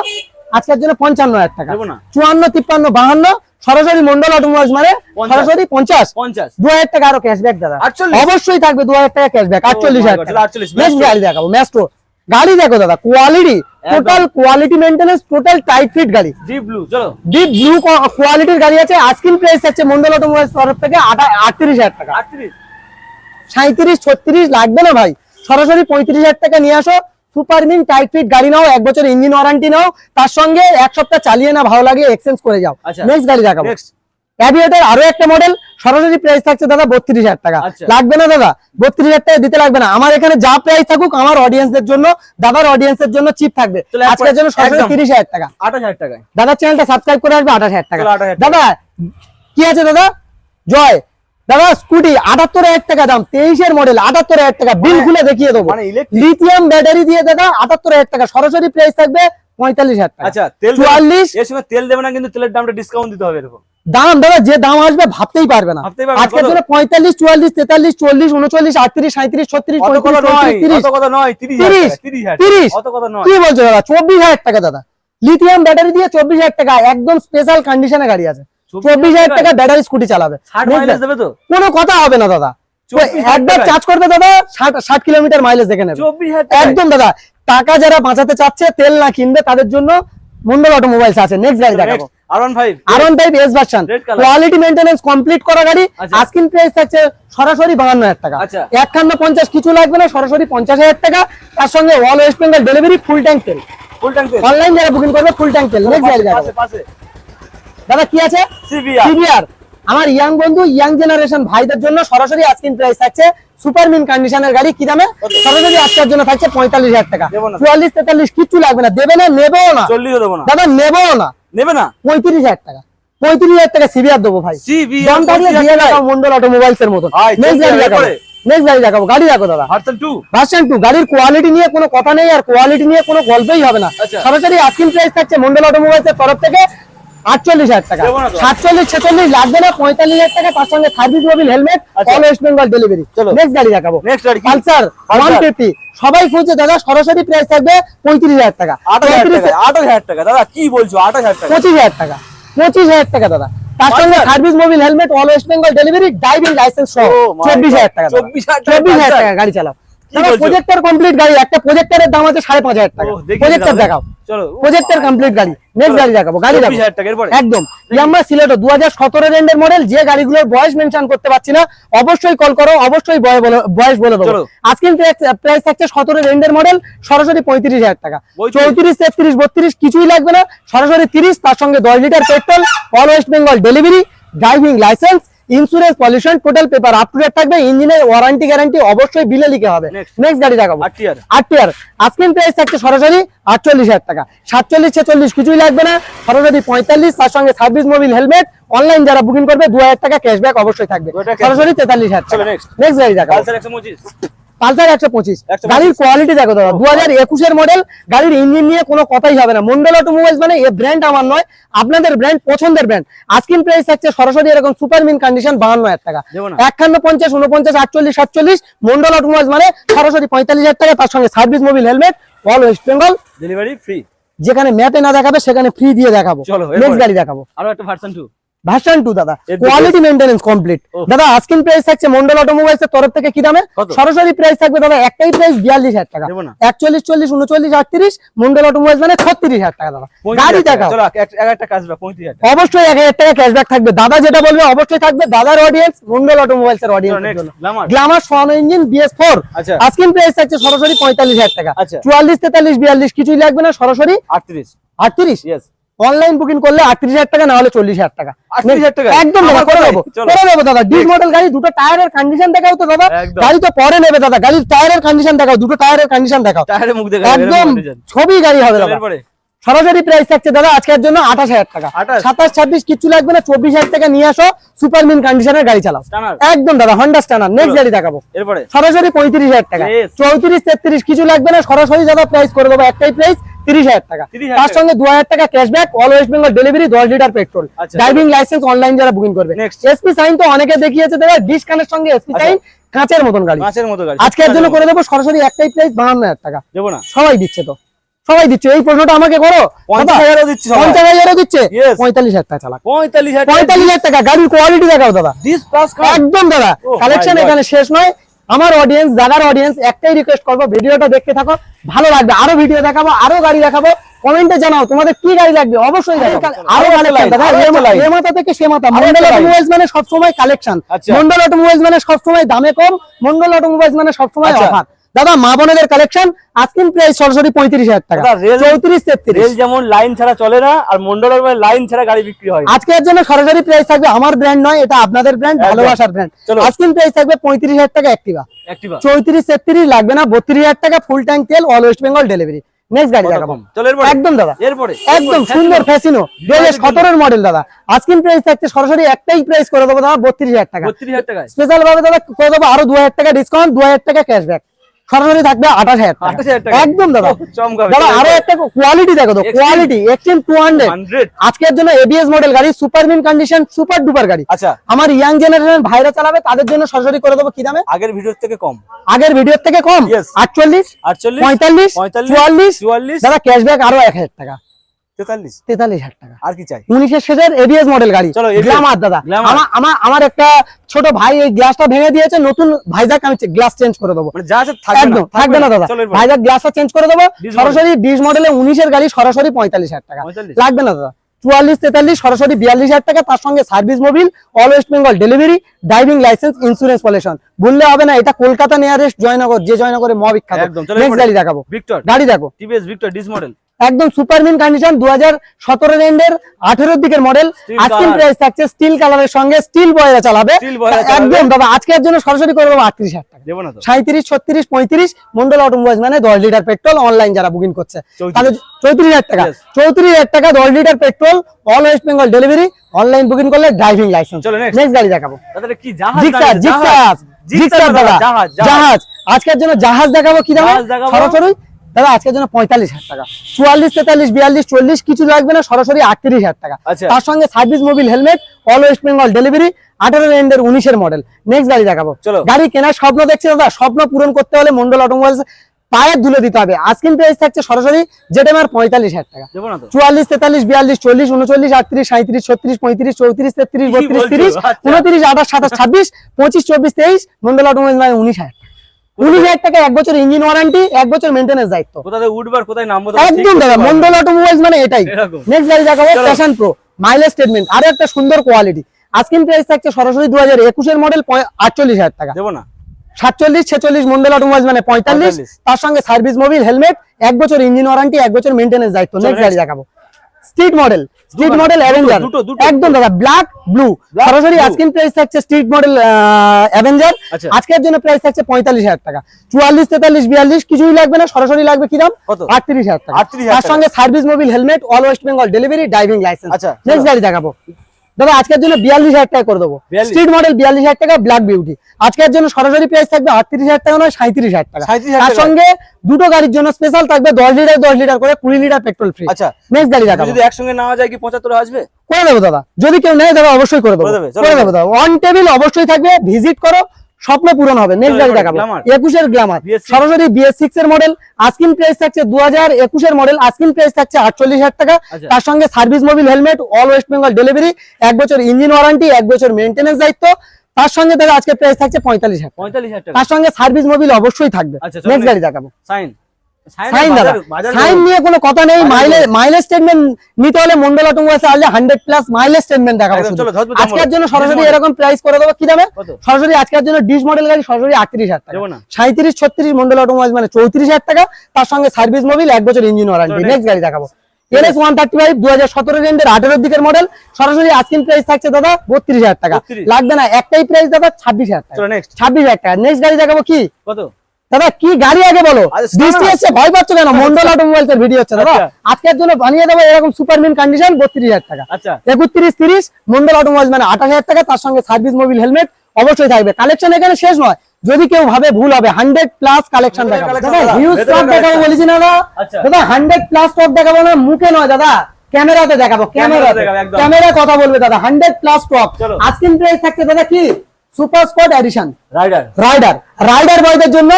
Speaker 1: আজকের জন্য পঞ্চান্ন হাজার টাকা। চুয়ান্ন তিপ্পান্ন বাহান্ন সরাসরি মন্ডল অটোমোবাইলস মানে সরাসরি পঞ্চাশ।
Speaker 2: পঞ্চাশ।
Speaker 1: দু হাজার টাকা আরও ক্যাশব্যাক দাদা।
Speaker 2: 48?
Speaker 1: অবশ্যই থাকবে দু হাজার টাকা ক্যাশব্যাক আটচল্লিশ হাজার
Speaker 2: God,
Speaker 1: টাকা।
Speaker 2: তাহলে 48
Speaker 1: গাড়ি দেখাবো ম্যাস্ট্রো গাড়ি দেখো দাদা quality total quality maintenance total tight fit গাড়ি।
Speaker 2: ডিপ ব্লু চলো।
Speaker 1: ডিপ ব্লু কোয়ালিটির গাড়ি আছে আজকিন প্রাইস আছে মন্ডল অটোমোবাইলস তরফ থেকে আটত্রিশ হাজার টাকা।
Speaker 2: আটত্রিশ।
Speaker 1: সাঁত্রিশ ছত্রিশ লাগবে না ভাই? সরাসরি পঁয়ত্রিশ হাজার টাকা নিয়ে আসো সুপার মিন টাইট ফিট গাড়ি নাও এক বছর ইঞ্জিন ওয়ারেন্টি নাও তার সঙ্গে এক সপ্তাহ চালিয়ে না ভালো লাগে এক্সচেঞ্জ করে যাও।
Speaker 2: আচ্ছা।
Speaker 1: নেক্সট গাড়ি দেখাবো। অ্যাভিয়েটার আরও একটা মডেল সরাসরি প্রাইস থাকছে দাদা বত্রিশ হাজার টাকা।
Speaker 2: আচ্ছা।
Speaker 1: লাগবে না দাদা? বত্রিশ হাজার টাকা দিতে লাগবে না। আমার এখানে যা প্রাইস থাকুক আমার অডিয়েন্সের জন্য দাদার অডিয়েন্সের জন্য চিপ থাকবে। আজকের জন্য সরাসরি তিরিশ হাজার টাকা।
Speaker 2: আঠাশ হাজার টাকায়।
Speaker 1: দাদার চ্যানেলটা সাবস্ক্রাইব করে আসবে আঠাশ হাজার টাকা।
Speaker 2: চলো, 28,000 টাকা।
Speaker 1: দাদা কি আছে দাদা? জয়। দাদা স্কুটি আটাত্তর হাজার টাকা দাম তেইশের মডেল আটাত্তর হাজার টাকা বিল খুলে দেখিয়ে দেবো।
Speaker 2: মানে
Speaker 1: লিথিয়াম ব্যাটারি দিয়ে দাদা আটাত্তর হাজার টাকা সরাসরি প্রাইস থাকবে পঁয়তাল্লিশ হাজার টাকা।
Speaker 2: আচ্ছা তেল
Speaker 1: চুয়াল্লিশ
Speaker 2: এর সঙ্গে তেল দেবে না কিন্তু তেলের দামটা ডিসকাউন্ট দিতে হবে এরকম।
Speaker 1: দাম দাদা যে দাম আসবে ভাবতেই পারবে না। আজকের জন্য পঁয়তাল্লিশ চুয়াল্লিশ তেতাল্লিশ চল্লিশ উনচল্লিশ আটত্রিশ সাঁত্রিশ ছত্রিশ তিরিশ
Speaker 2: তিরিশ
Speaker 1: কি বলছো দাদা? চব্বিশ হাজার টাকা দাদা। লিথিয়াম ব্যাটারি দিয়ে চব্বিশ হাজার টাকা একদম স্পেশাল কন্ডিশনে গাড়ি আছে।
Speaker 2: 24,000
Speaker 1: চব্বিশ হাজার টাকা ব্যাটারি স্কুটি চালাবে। কোনো কথা হবে না দাদা। একবার চার্জ করবে দাদা ষাট কিলোমিটার মাইলেজ দেখে নেবে। একদম দাদা। টাকা যারা বাঁচাতে চাচ্ছে তেল না কিনবে তাদের জন্য মন্ডল অটোমোবাইলস আছে। নেক্সট গাড়ি দেখাবো। কোয়ালিটি কমপ্লিট করা গাড়ি।
Speaker 2: আচ্ছা।
Speaker 1: আস্কিন প্রাইস থাকছে সরাসরি বাহান্ন হাজার টাকা।
Speaker 2: আচ্ছা।
Speaker 1: একখান্ন পঞ্চাশ কিছু লাগবে না সরাসরি পঞ্চাশ হাজার টাকা। তার সঙ্গে all West Bengal delivery full tank তেল। অনলাইন যারা বুকিং করবে ফুল ট্যাঙ্ক তেল। নেক্সট গাড়ি দেখাবো। দাদা কি আছে? সিভিআর। আমার ইয়াং বন্ধু ইয়াং জেনারেশন ভাইদের জন্য সরাসরি আজকিন প্রাইস থাকছে সুপার মিন কন্ডিশনের গাড়ি। কি দামে? সরাসরি আজকের জন্য থাকছে পঁয়তাল্লিশ হাজার টাকা। চুয়াল্লিশ তেতাল্লিশ কিচ্ছু লাগবে না। দেবে না নেবেও না। দাদা নেবেও না।
Speaker 2: নেবে না?
Speaker 1: পঁয়ত্রিশ হাজার টাকা। পঁয়ত্রিশ হাজার টাকা সিভিআর দেবো ভাই। দাম থাকলে দিয়ে দেখাও মন্ডল অটোমোবাইলস এর মতন। নেক্সট গাড়ি দেখাবো। গাড়ি দেখো দাদা।
Speaker 2: ভার্সন টু
Speaker 1: গাড়ির কোয়ালিটি নিয়ে কোনো কথা নেই আর কোয়ালিটি নিয়ে কোনো গল্পই হবে না।
Speaker 2: আচ্ছা।
Speaker 1: সরাসরি আস্কিং প্রাইস থাকছে মন্ডল অটোমোবাইলস এর তরফ থেকে। আটচল্লিশ হাজার টাকা। সাতচল্লিশ ছেচল্লিশ লাগবে না পঁয়তাল্লিশ হাজার টাকা তার সঙ্গে service Mobil helmet. All West Bengal delivery next গাড়ি দেখাবো। পালসার ওয়ান ফিফটি সবাই খুঁজছে দাদা সরাসরি প্রাইস থাকবে পঁয়ত্রিশ হাজার টাকা।
Speaker 2: আঠাশ হাজার টাকা আঠাশ হাজার টাকা। দাদা কি বলছো? আঠাশ হাজার টাকা।
Speaker 1: পঁচিশ হাজার টাকা। পঁচিশ হাজার টাকা দাদা। তার সঙ্গে service Mobil helmet all West Bengal delivery driving licence সহ।
Speaker 2: Oh
Speaker 1: চব্বিশ হাজার টাকা
Speaker 2: 24,000 টাকা
Speaker 1: চব্বিশ হাজার টাকা গাড়ি চালাও? প্রজেক্টর কমপ্লিট গাড়ি একটা প্রজেক্টরের দাম আছে সাড়ে পাঁচ হাজার টাকা। প্রজেক্টর দেখাও। প্রজেক্টর কমপ্লিট গাড়ি নেক্সট গাড়ি দেখাবো গাড়ি দেখাবো। একদম। ইয়াম্মা সিলেটো দু হাজার সতেরো রেন্ডের মডেল যে গাড়িগুলোর বয়স মেনশন করতে পারছি না অবশ্যই কল করো অবশ্যই বলে- বয়স বলে দেবো। আজকে প্রাইস থাকছে সতেরো রেন্ডের মডেল সরাসরি পঁয়ত্রিশ হাজার টাকা। চৌত্রিশ তেত্রিশ বত্রিশ কিছুই লাগবে না সরাসরি তিরিশ তার সঙ্গে দশ litre petrol all West Bengal delivery driving licence insurance pollution total paper up to date থাকবে ইঞ্জিনের ওয়ারেন্টি গ্যারান্টি অবশ্যই বিলে লিখে হবে. নেক্সট গাড়ি দেখাবো।
Speaker 2: আট টিয়ার
Speaker 1: আজকের প্রাইস থাকছে সরাসরি আটচল্লিশ হাজার টাকা। সাতচল্লিশ ছেচল্লিশ কিছুই লাগবে না। সরাসরি পঁয়তাল্লিশ তার সঙ্গে ছাব্বিশ মোবিল হেলমেট অনলাইন যারা বুকিং করবে দু হাজার টাকা ক্যাশব্যাক অবশ্যই থাকবে। সরাসরি তেতাল্লিশ হাজার টাকা। নেক্সট গাড়ি দেখাবো।
Speaker 2: পালসার একশো পঁচিশ।
Speaker 1: পালসার একশো পঁচিশ।
Speaker 2: 125
Speaker 1: গাড়ির কোয়ালিটি দেখো দাদা দু হাজার একুশের মডেল গাড়ির ইঞ্জিন নিয়ে কোনো কথাই হবে না। মন্ডল অটোমোবাইলস মানে এ ব্র্যান্ড আমার নয় আপনাদের ব্র্যান্ড পছন্দের ব্র্যান্ড আজকিন প্রাইস থাকছে সরাসরি এরকম সুপার মিন কন্ডিশন বাহান্ন হাজার টাকা। একান্ন পঞ্চাশ উনপঞ্চাশ আটচল্লিশ সাতচল্লিশ মন্ডল অটোমোবাইলস মানে সরাসরি পঁয়তাল্লিশ হাজার টাকা তার সঙ্গে service Mobil helmet all West Bengal
Speaker 2: delivery free
Speaker 1: যেখানে ম্যাপে না দেখাবে সেখানে ফ্রি দিয়ে দেখাবো।
Speaker 2: চলো,
Speaker 1: নেক্সট গাড়ি দেখাবো।
Speaker 2: আরও একটা ভার্সন টু
Speaker 1: ভার্সন টু দাদা। কোয়ালিটি মেনটেনেন্স কমপ্লিট দাদা আজকিন প্রাইস থাকছে মন্ডল অটোমোবাইলস এর তরফ থেকে কি দামে? সরাসরি প্রাইস থাকবে দাদা একটাই প্রাইস বিয়াল্লিশ হাজার টাকা। একচল্লিশ চল্লিশ উনচল্লিশ আটত্রিশ মন্ডল অটোমোবাইলস মানে ছত্রিশ হাজার টাকা দাদা। গাড়ি
Speaker 2: হাজার
Speaker 1: অবশ্যই এক হাজার টাকা ক্যাশব্যাক থাকবে। দাদা যেটা বলবে অবশ্যই থাকবে। দাদার অডিয়েন্স মন্ডল অটোমোবাইলস এর
Speaker 2: চলো
Speaker 1: audience
Speaker 2: Glamour
Speaker 1: Glamour Schwann engine BS four. Asking price থাকছে সরাসরি পঁয়তাল্লিশ হাজার টাকা।
Speaker 2: আচ্ছা।
Speaker 1: চুয়াল্লিশ তেতাল্লিশ বিয়াল্লিশ কিছুই লাগবে না সরাসরি
Speaker 2: আটত্রিশ।
Speaker 1: আটত্রিশ? অনলাইন বুকিং করলে আটত্রিশ হাজার টাকা না হলে চল্লিশ হাজার টাকা।
Speaker 2: 38,000 টাকা?
Speaker 1: একদম দাদা করে
Speaker 2: নেব।
Speaker 1: দেবো করে দেবো দাদা ডিস মডেল গাড়ি দুটো টায়ারের কন্ডিশন দেখাও তো দাদা। গাড়ি তো পরে নেবে দাদা গাড়ির টায়ারের কন্ডিশন দেখাও দুটো টায়ারের কন্ডিশন দেখাও। একদম ছবি গাড়ি হবে দাদা। সরাসরি প্রাইস থাকছে দাদা আজকের জন্য আঠাশ হাজার টাকা। সাতাশ ছাব্বিশ কিছু লাগবে না চব্বিশ হাজার টাকা নিয়ে আসো সুপার মিন কন্ডিশনের গাড়ি চালাও। একদম দাদা হন্ডা স্টানার নেক্সট গাড়ি দেখাবো। সরাসরি পঁয়ত্রিশ হাজার টাকা। চৌত্রিশ তেত্রিশ কিছু লাগবে না সরাসরি দাদা প্রাইস করে দেবো একটাই প্রাইস তিরিশ হাজার টাকা। তার সঙ্গে দু হাজার টাকা cashback all West Bengal delivery দশ লিটার পেট্রোল
Speaker 2: আচ্ছা।
Speaker 1: ড্রাইভিং লাইসেন্স অনলাইন যারা বুকিং করবে। এসপি সাইন তো অনেকে দেখিয়েছে দাদা ডিসকানের সঙ্গে এসপি
Speaker 2: আচ্ছা।
Speaker 1: সাইন কাঁচের মতন গাড়ি।
Speaker 2: মাছের মতো গাড়ি।
Speaker 1: আজকের জন্য করে দেবো সরাসরি একটাই প্রাইস বাহান্ন হাজার টাকা। সবাই দিচ্ছে তো। সবাই দিচ্ছে। এই প্রশ্নটা আমাকে করো।
Speaker 2: পঞ্চাশ হাজারও দিচ্ছি।
Speaker 1: পঞ্চাশ হাজারও দিচ্ছে? পঁয়তাল্লিশ হাজার টাকা চালাক
Speaker 2: পঁয়তাল্লিশ হাজার
Speaker 1: পঁয়তাল্লিশ হাজার টাকা গাড়ির কোয়ালিটি দেখাও দাদা। একদম দাদা।
Speaker 2: Oh
Speaker 1: কালেকশন এখানে শেষ নয়। আমার অডিয়েন্স দাদার অডিয়েন্স একটাই রিকোয়েস্ট করব ভিডিওটা দেখতে থাকো ভালো লাগবে। আরও ভিডিও দেখাবো আরও গাড়ি দেখাবো। কমেন্টে জানাও তোমাদের কি গাড়ি লাগবে? অবশ্যই
Speaker 2: আরও
Speaker 1: কালেকশন মাথা থেকে সে মাথা মন্ডল অটোমোবাইলস মানে সবসময় কালেকশন
Speaker 2: আচ্ছা।
Speaker 1: মন্ডল অটোমোবাইলস মানে সবসময় দামে কম মন্ডল অটোমোবাইলস মানে সবসময়
Speaker 2: আচ্ছা।
Speaker 1: অফার। দাদা মা বোনেদের কালেকশন আজকিন প্রাইস সরাসরি পঁয়ত্রিশ হাজার টাকা।
Speaker 2: রেল-
Speaker 1: চৌত্রিশ তেত্রিশ।
Speaker 2: রেল যেমন লাইন ছাড়া চলে না আর মন্ডলের লাইন ছাড়া গাড়ি বিক্রি হয়
Speaker 1: আজকের জন্য সরাসরি প্রাইস থাকবে আমার ব্র্যান্ড নয় এটা আপনাদের ব্র্যান্ড। ভালোবাসার ব্র্যান্ড। আজকিন প্রাইস থাকবে পঁয়ত্রিশ হাজার টাকা অ্যাক্টিভা
Speaker 2: অ্যাক্টিভা
Speaker 1: চৌত্রিশ তেত্রিশ লাগবে না বত্রিশ হাজার টাকা ফুল ট্যাঙ্ক তেল all West Bengal delivery next গাড়ি দেখাবো। একদম দাদা।
Speaker 2: এরপরে।
Speaker 1: একদম সুন্দর ফ্যাসিনো হাজার মডেল দাদা। আজকিন প্রাইস থাকছে সরাসরি একটাই প্রাইস করে দেবো দাদা বত্রিশ হাজার টাকা।
Speaker 2: বত্রিশ হাজার টাকায়।
Speaker 1: স্পেশাল ভাবে দাদা করে দেবো আরও দু হাজার টাকা ডিসকাউন্ট দু হাজার টাকা ক্যাশব্যাক সরাসরি থাকবে আঠাশ হাজার টাকা। একদম দাদা। দাদা
Speaker 2: আরও
Speaker 1: একটা কোয়ালিটি দেখো তো কোয়ালিটি এক্সট্রিম টু হান্ড্রেড আজকের জন্য এবিএস মডেল গাড়ি super mint condition super duper গাড়ি।
Speaker 2: আচ্ছা।
Speaker 1: আমার ইয়াং জেনারেশন ভাইরা চালাবে তাদের জন্য সরাসরি করে দেবো কি দামে?
Speaker 2: আগের ভিডিওর থেকে কম।
Speaker 1: আগের ভিডিওর থেকে কম. আটচল্লিশ?
Speaker 2: আটচল্লিশ?
Speaker 1: পঁয়তাল্লিশ?
Speaker 2: পঁয়তাল্লিশ?
Speaker 1: চুয়াল্লিশ?
Speaker 2: চুয়াল্লিশ?
Speaker 1: দাদা ক্যাশব্যাক আরও এক হাজার টাকা।
Speaker 2: তেতাল্লিশ।
Speaker 1: তেতাল্লিশ হাজার টাকা।
Speaker 2: আর কি চাই?
Speaker 1: উনিশের শেষের এবিএস মডেল গাড়ি।
Speaker 2: চলো, ABS
Speaker 1: দাদা। আমার আমার আমার একটা ছোট ভাই এই গ্লাসটা ভেঙে দিয়েছে নতুন ভাইজাক আমি গ্লাস চেঞ্জ করে দেবো।
Speaker 2: যা আছে থাকবে না।
Speaker 1: একদম থাকবে না দাদা। ভাইজাক গ্লাসটা চেঞ্জ করে দেবো। সরাসরি ডিস মডেলে উনিশের গাড়ি সরাসরি পঁয়তাল্লিশ হাজার টাকা। লাগবে না দাদা। চুয়াল্লিশ তেতাল্লিশ সরাসরি বিয়াল্লিশ হাজার টাকা। তার সঙ্গে service Mobil all West Bengal delivery driving licence insurance pollution বললে হবে না এটা কলকাতা নিয়ারেস্ট জয়নগর যে জয়নগরে ম
Speaker 2: একদম, চলো
Speaker 1: নেক্সট গাড়ি দেখাবো।
Speaker 2: ভিক্টর
Speaker 1: গাড়ি দেখো
Speaker 2: টিভিএস ভিক্টর ডিস মডেল
Speaker 1: একদম সুপারমিন কন্ডিশন দু হাজার সতেরো রেন্ডের দিকের মডেল আজকের প্রাইস থাকছে স্টিল কালারের সঙ্গে। স্টিল বয়রা চালাবে। একদম দাদা আজকের জন্য সরাসরি করে দেবো আটত্রিশ হাজার টাকা। সাঁত্রিশ ছত্রিশ পঁয়ত্রিশ মন্ডল অটোমোবাইল মানে দশ লিটার পেট্রোল অনলাইন যারা বুকিং করছে।
Speaker 2: 34
Speaker 1: তাদের চৌত্রিশ হাজার টাকা। চৌত্রিশ হাজার টাকা দশ litre petrol all West Bengal delivery online booking করলে ড্রাইভিং লাইসেন্স নেক্সট গাড়ি দেখাবো।
Speaker 2: কি জাহাজ
Speaker 1: জিক্সার জিক্সার জিক্সার দাদা
Speaker 2: জাহাজ জাহাজ।
Speaker 1: জাহাজ। আজকের জন্য জাহাজ দেখাবো কি
Speaker 2: দেখাবো।
Speaker 1: সরাসরি। দাদা আজকের জন্য পঁয়তাল্লিশ হাজার টাকা। চুয়াল্লিশ তেতাল্লিশ বিয়াল্লিশ চল্লিশ কিছু লাগবে না সরাসরি আটত্রিশ হাজার টাকা।
Speaker 2: আচ্ছা।
Speaker 1: তার সঙ্গে service Mobil helmet all West Bengal delivery আঠারো রেন্ডের উনিশের মডেল। নেক্সট গাড়ি দেখাবো।
Speaker 2: চলো।
Speaker 1: গাড়ি কেনার স্বপ্ন দেখছে দাদা। স্বপ্ন পূরণ করতে হলে মন্ডল অটোমোবাইলস পায়ের ধুলে দিতে হবে। আজকিন প্রাইস থাকছে সরাসরি যেটা আমার পঁয়তাল্লিশ হাজার টাকা। চুয়াল্লিশ তেতাল্লিশ বিয়াল্লিশ চল্লিশ উনচল্লিশ আটত্রিশ সাঁত্রিশ ছত্রিশ পঁয়ত্রিশ চৌত্রিশ তেত্রিশ বত্রিশ তিরিশ
Speaker 2: আচ্ছা।
Speaker 1: উনত্রিশ আঠাশ সাতাশ ছাব্বিশ পঁচিশ চব্বিশ তেইশ মন্ডল অটোমোবাইল মানে উনিশ হাজার উনিশ হাজার টাকা এক বছর ইঞ্জিন ওয়ারেন্টি এক বছর মেনটেন্স দায়িত্ব।
Speaker 2: কোথায় উঠবার কোথায় নামবো
Speaker 1: একদম দাদা মন্ডল অটোমোবাইলস মানে এটাই। নেক্সট গাড়ি দেখাবো প্যাশন প্রো মাইলেজ স্টেটমেন্ট আরও একটা সুন্দর কোয়ালিটি আজকিন প্রাইস থাকছে সরাসরি দু হাজার একুশের মডেল আটচল্লিশ হাজার টাকা।
Speaker 2: দেবো না।
Speaker 1: সাতচল্লিশ ছেচল্লিশ মন্ডল অটোমোবাইলস মানে পঁয়তাল্লিশ। তার সঙ্গে সার্ভিস মোবিল হেলমেট এক বছর ইঞ্জিন ওয়ারেন্টি এক বছর মেনটেন্স দায়িত্ব। নেক্সট। গাড়ি দেখাবো। Street model street model Avenger. একদম দাদা ব্ল্যাক ব্লু সরাসরি। আজকের প্রাইস থাকছে স্ট্রিট মডেল অ্যাভেঞ্জার। আজকের জন্য প্রাইস থাকছে পঁয়তাল্লিশ হাজার টাকা। চুয়াল্লিশ তেতাল্লিশ বিয়াল্লিশ কিছুই লাগবে না সরাসরি লাগবে কি দাম? আটত্রিশ হাজার টাকা।
Speaker 2: 38,000
Speaker 1: তার সঙ্গে service Mobil helmet all West Bengal delivery driving licence
Speaker 2: আচ্ছা,
Speaker 1: নেক্সট গাড়ি দেখাবো। দাদা আজকের জন্য বিয়াল্লিশ হাজার টাকা করে দেবো। স্ট্রিট মডেল বিয়াল্লিশ হাজার টাকা ব্ল্যাক বিউটি আজকের জন্য সরাসরি প্রাইস থাকবে আটত্রিশ হাজার টাকা নয় সাঁত্রিশ হাজার টাকা। তার সঙ্গে দুটো গাড়ির জন্য স্পেশাল থাকবে দশ লিটার দশ লিটার করে কুড়ি লিটার পেট্রোল ফ্রি
Speaker 2: আচ্ছা।
Speaker 1: নেক্সট গাড়ি দেখাবো।
Speaker 2: যদি একসঙ্গে নেওয়া যায় কি পঁচাত্তর আসবে?
Speaker 1: করে দেবো দাদা। যদি কেউ নেয় দাদা অবশ্যই করে দেবো।
Speaker 2: করে দেবে,
Speaker 1: দাদা। অন টেবিল অবশ্যই থাকবে। ভিজিট করো। স্বপ্ন পূরণ হবে। নেক্সট গাড়ি দেখাবো। একুশের গ্লামার সরাসরি বিএস সিক্স এর মডেল আস্কিন প্রাইস থাকছে দু হাজার একুশের মডেল আস্কিন প্রাইস থাকছে আটচল্লিশ হাজার টাকা।
Speaker 2: আচ্ছা।
Speaker 1: তার সঙ্গে service Mobil helmet all West Bengal delivery এক বছর ইঞ্জিন ওয়ারান্টি এক বছর মেনটেন্স দায়িত্ব। তার সঙ্গে দাদা আজকে প্রাইস থাকছে পঁয়তাল্লিশ হাজার
Speaker 2: পঁয়তাল্লিশ হাজার টাকা।
Speaker 1: তার সঙ্গে সার্ভিস মোবিল অবশ্যই থাকবে।
Speaker 2: আচ্ছা,
Speaker 1: নেক্সট গাড়ি দেখাবো।
Speaker 2: সাইন
Speaker 1: সাইন দাদা সাইন নিয়ে কোনো কথা নেই মাইলেজ। মাইলেজ স্টেটমেন্ট নিতে হলে মন্ডল অটোমোবাইলস আসলে হান্ড্রেড প্লাস মাইলেজ স্টেটমেন্ট দেখাবো আজকের জন্য সরাসরি এরকম প্রাইস করে দেবো কি দামে? সরাসরি আজকের জন্য ডিস মডেল গাড়ি সরাসরি আটত্রিশ হাজার টাকা।
Speaker 2: দেবো না।
Speaker 1: সাঁত্রিশ ছত্রিশ মন্ডল অটোমোবাইলস মানে চৌত্রিশ হাজার টাকা। তার সঙ্গে সার্ভিস মোবিল এক বছর ইঞ্জিন ওয়ারেন্টি নেক্সট গাড়ি দেখাবো। এনএস ওয়ান থার্টি ফাইভ দু হাজার সতেরো রেঞ্জের আঠেরোর দিকের মডেল সরাসরি আস্কিন প্রাইস থাকছে দাদা বত্রিশ হাজার টাকা। লাগবে না একটাই প্রাইস দাদা ছাব্বিশ হাজার টাকা। ছাব্বিশ হাজার টাকা। নেক্সট গাড়ি দেখাবো কি?
Speaker 2: কত?
Speaker 1: দাদা কি গাড়ি আগে বলো? বৃষ্টি
Speaker 2: না।
Speaker 1: ভয় পাচ্ছ কেন? মন্ডল অটোমোবাইলস এর ভিডিও হচ্ছে দাদা।
Speaker 2: আচ্ছা।
Speaker 1: আজকের জন্য বানিয়ে দেবো এরকম সুপারমিন কন্ডিশন বত্রিশ হাজার টাকা।
Speaker 2: আচ্ছা।
Speaker 1: একত্রিশ তিরিশ মন্ডল অটোমোবাইল মানে আঠাশ হাজার টাকা তার সঙ্গে সার্ভিস মোবিল হেলমেট অবশ্যই থাকবে। কালেকশন এখানে শেষ নয়। যদি কেউ ভাবে ভুল হবে হান্ড্রেড প্লাস কালেকশন দেখাবো। দাদা
Speaker 2: দাদা,
Speaker 1: হিউজ স্টক দেখাবো বলেছি না দাদা। হান্ড্রেড প্লাস স্টক দেখাবো না মুখে নয় দাদা। ক্যামেরাতে দেখাবো ক্যামেরাতে
Speaker 2: একদম।
Speaker 1: ক্যামেরা কথা বলবে দাদা। হান্ড্রেড প্লাস স্টক
Speaker 2: চলো।
Speaker 1: আজকের প্রাইস থাকছে দাদা কি? Super spot edition
Speaker 2: rider
Speaker 1: rider rider বয়দের জন্য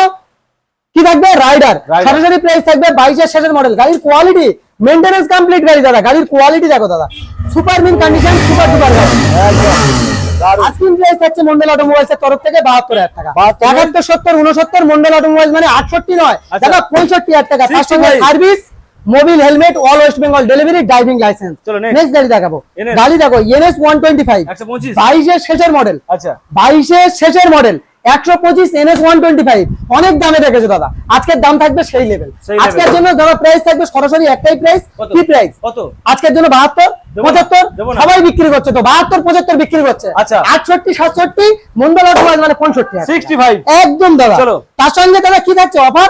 Speaker 1: কি থাকবে? রাইডার। সরাসরি প্রাইস থাকবে বাইশের শেষের মডেল গাড়ির কোয়ালিটি মেনটেনেন্স কমপ্লিট গাড়ি দাদা গাড়ির কোয়ালিটি দেখো দাদা। Super mint condition super super গাড়ি। আজকিন প্রাইস মন্ডল তরফ থেকে বাহাত্তর হাজার টাকা। একাত্তর সত্তর উনসত্তর মন্ডল অটোমোবাইল মানে আটষট্টি নয়
Speaker 2: আচ্ছা।
Speaker 1: দাদা পঁয়ষট্টি হাজার টাকা। তার সঙ্গে service Mobil helmet all West Bengal delivery driving licence
Speaker 2: চলো,
Speaker 1: নেক্সট গাড়ি দেখাবো। গাড়ি দেখো এনএস ওয়ান টোয়েন্টি ফাইভ বাইশের শেষের মডেল
Speaker 2: আচ্ছা।
Speaker 1: বাইশের শেষের মডেল একশো পঁচিশ এনএস ওয়ান টোয়েন্টি ফাইভ অনেক দামে রেখেছে দাদা। আজকের দাম থাকবে সেই লেভেল আজকের জন্য দাদা প্রাইস থাকবে সরাসরি একটাই প্রাইস কি প্রাইস
Speaker 2: কত?
Speaker 1: আজকের জন্য বাহাত্তর পঁচাত্তর সবাই বিক্রি করছে তো। বাহাত্তর পঁচাত্তর বিক্রি করছে।
Speaker 2: আচ্ছা।
Speaker 1: আটষট্টি সাতষট্টি মন্ডল মানে পঁয়ষট্টি
Speaker 2: সিক্সটি ফাইভ
Speaker 1: একদম দাদা। তার সঙ্গে দাদা কি থাকছে offer